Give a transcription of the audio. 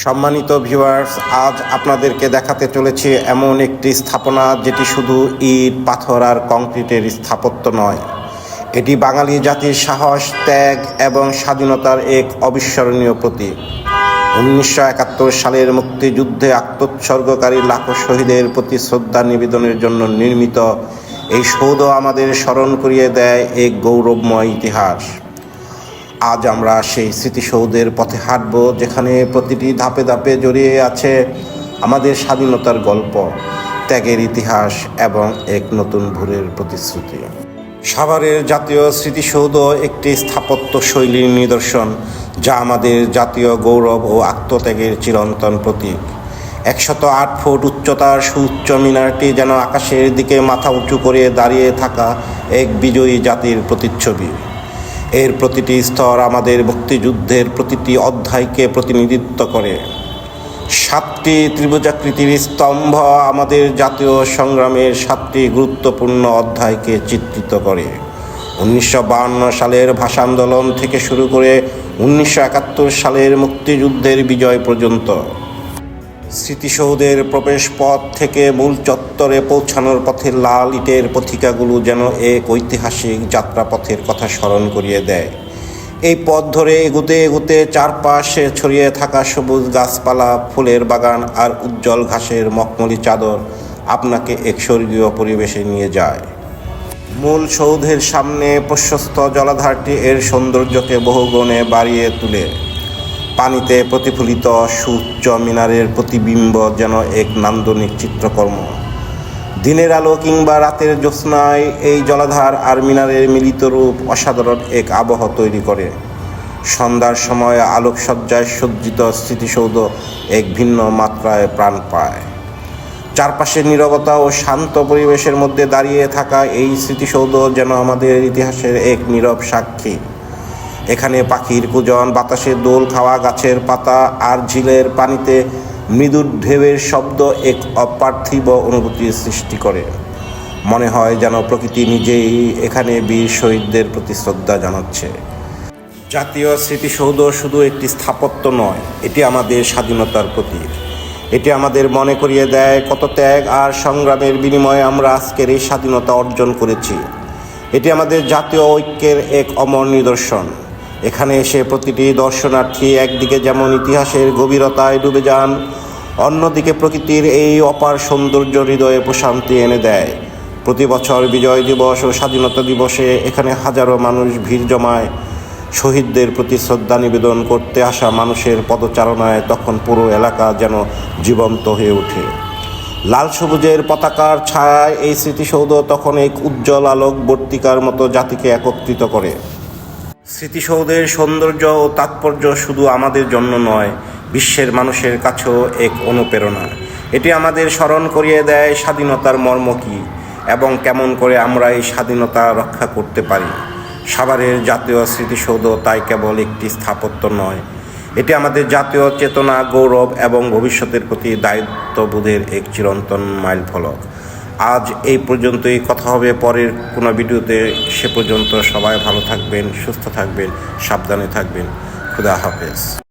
সম্মানিত ভিউয়ার্স আজ আপনাদেরকে দেখাতে চলেছি এমন একটি স্থাপনা যেটি শুধু ইট, পাথর আর কংক্রিটের স্থাপত্য নয়। এটি বাঙালি জাতির সাহস, ত্যাগ এবং স্বাধীনতার এক অবিস্মরণীয় প্রতীক। উনিশশো একাত্তর সালের মুক্তিযুদ্ধে আত্মোৎসর্গকারী লাখো শহীদের প্রতি শ্রদ্ধা নিবেদনের জন্য নির্মিত এই সৌধ আমাদের স্মরণ করিয়ে দেয় এক গৌরবময় ইতিহাস। আজ আমরা সেই স্মৃতিসৌধের পথে হাঁটব, যেখানে প্রতিটি ধাপে ধাপে জড়িয়ে আছে আমাদের স্বাধীনতার গল্প, ত্যাগের ইতিহাস এবং এক নতুন ভোরের প্রতিশ্রুতি। সাভারের জাতীয় স্মৃতিসৌধ একটি স্থাপত্য শৈলীর নিদর্শন, যা আমাদের জাতীয় গৌরব ও আত্মত্যাগের চিরন্তন প্রতীক। একশত আট ফুট উচ্চতার সুউচ্চ মিনারটি যেন আকাশের দিকে মাথা উঁচু করে দাঁড়িয়ে থাকা এক বিজয়ী জাতির প্রতিচ্ছবি। এর প্রতিটি স্তর আমাদের মুক্তিযুদ্ধের প্রতিটি অধ্যায়কে প্রতিনিধিত্ব করে। সাতটি ত্রিভুজাকৃতির স্তম্ভ আমাদের জাতীয় সংগ্রামের সাতটি গুরুত্বপূর্ণ অধ্যায়কে চিত্রিত করে। উনিশশো সালের ভাষা আন্দোলন থেকে শুরু করে উনিশশো একাত্তর সালের মুক্তিযুদ্ধের বিজয় পর্যন্ত। স্মৃতিসৌধের প্রবেশ পথ থেকে মূল চত্বরে পৌঁছানোর পথে লাল ইটের পথিকাগুলো যেন এক ঐতিহাসিক যাত্রাপথের কথা স্মরণ করিয়ে দেয়। এই পথ ধরে এগুতে এগুতে চারপাশে ছড়িয়ে থাকা সবুজ গাছপালা, ফুলের বাগান আর উজ্জ্বল ঘাসের মখমলি চাদর আপনাকে এক স্বর্গীয় পরিবেশে নিয়ে যায়। মূল সৌধের সামনে প্রশস্ত জলাধারটি এর সৌন্দর্যকে বহুগুণে বাড়িয়ে তোলে। পানিতে প্রতিফলিত সুউচ্চ মিনারের প্রতিবিম্ব যেন এক নান্দনিক চিত্রকর্ম। দিনের আলো কিংবা রাতের জ্যোৎস্নায় এই জলাধার আর মিনারের মিলিত রূপ অসাধারণ এক আবহ তৈরি করে। সন্ধ্যার সময় আলোকসজ্জায় সজ্জিত স্মৃতিসৌধ এক ভিন্ন মাত্রায় প্রাণ পায়। চারপাশের নীরবতা ও শান্ত পরিবেশের মধ্যে দাঁড়িয়ে থাকা এই স্মৃতিসৌধ যেন আমাদের ইতিহাসের এক নীরব সাক্ষী। এখানে পাখির কুজন, বাতাসের দোল খাওয়া, গাছের পাতা আর ঝিলের পানিতে মৃদু ঢেউয়ের শব্দ এক অপার্থিব অনুভূতির সৃষ্টি করে। মনে হয় যেন প্রকৃতি নিজেই এখানে বীর শহীদদের প্রতি শ্রদ্ধা জানাচ্ছে। জাতীয় স্মৃতিসৌধ শুধু একটি স্থাপত্য নয়, এটি আমাদের স্বাধীনতার প্রতীক। এটি আমাদের মনে করিয়ে দেয় কত ত্যাগ আর সংগ্রামের বিনিময়ে আমরা আজকের এই স্বাধীনতা অর্জন করেছি। এটি আমাদের জাতীয় ঐক্যের এক অমর নিদর্শন। এখানে এসে প্রতিটি দর্শনার্থী একদিকে যেমন ইতিহাসের গভীরতায় ডুবে যান, অন্যদিকে প্রকৃতির এই অপার সৌন্দর্য হৃদয়ে প্রশান্তি এনে দেয়। প্রতি বছর বিজয় দিবস ও স্বাধীনতা দিবসে এখানে হাজারো মানুষ ভিড় জমায়। শহীদদের প্রতি শ্রদ্ধা নিবেদন করতে আসা মানুষের পদচারণায় তখন পুরো এলাকা যেন জীবন্ত হয়ে ওঠে। লাল সবুজের পতাকার ছায়ায় এই স্মৃতিসৌধ তখন এক উজ্জ্বল আলোক বর্তিকার মতো জাতিকে একত্রিত করে। স্মৃতিসৌধের সৌন্দর্য ও তাৎপর্য শুধু আমাদের জন্য নয়, বিশ্বের মানুষের কাছেও এক অনুপ্রেরণা। এটি আমাদের স্মরণ করিয়ে দেয় স্বাধীনতার মর্ম কী এবং কেমন করে আমরা এই স্বাধীনতা রক্ষা করতে পারি। সাভারের জাতীয় স্মৃতিসৌধ তাই কেবল একটি স্থাপত্য নয়, এটি আমাদের জাতীয় চেতনা, গৌরব এবং ভবিষ্যতের প্রতি দায়িত্ববোধের এক চিরন্তন মাইল ফলক আজ এই পর্যন্তই। কথা হবে পরের কোনো ভিডিওতে। সে পর্যন্ত সবাই ভালো থাকবেন, সুস্থ থাকবেন, সাবধানে থাকবেন। খুদা হাফেজ।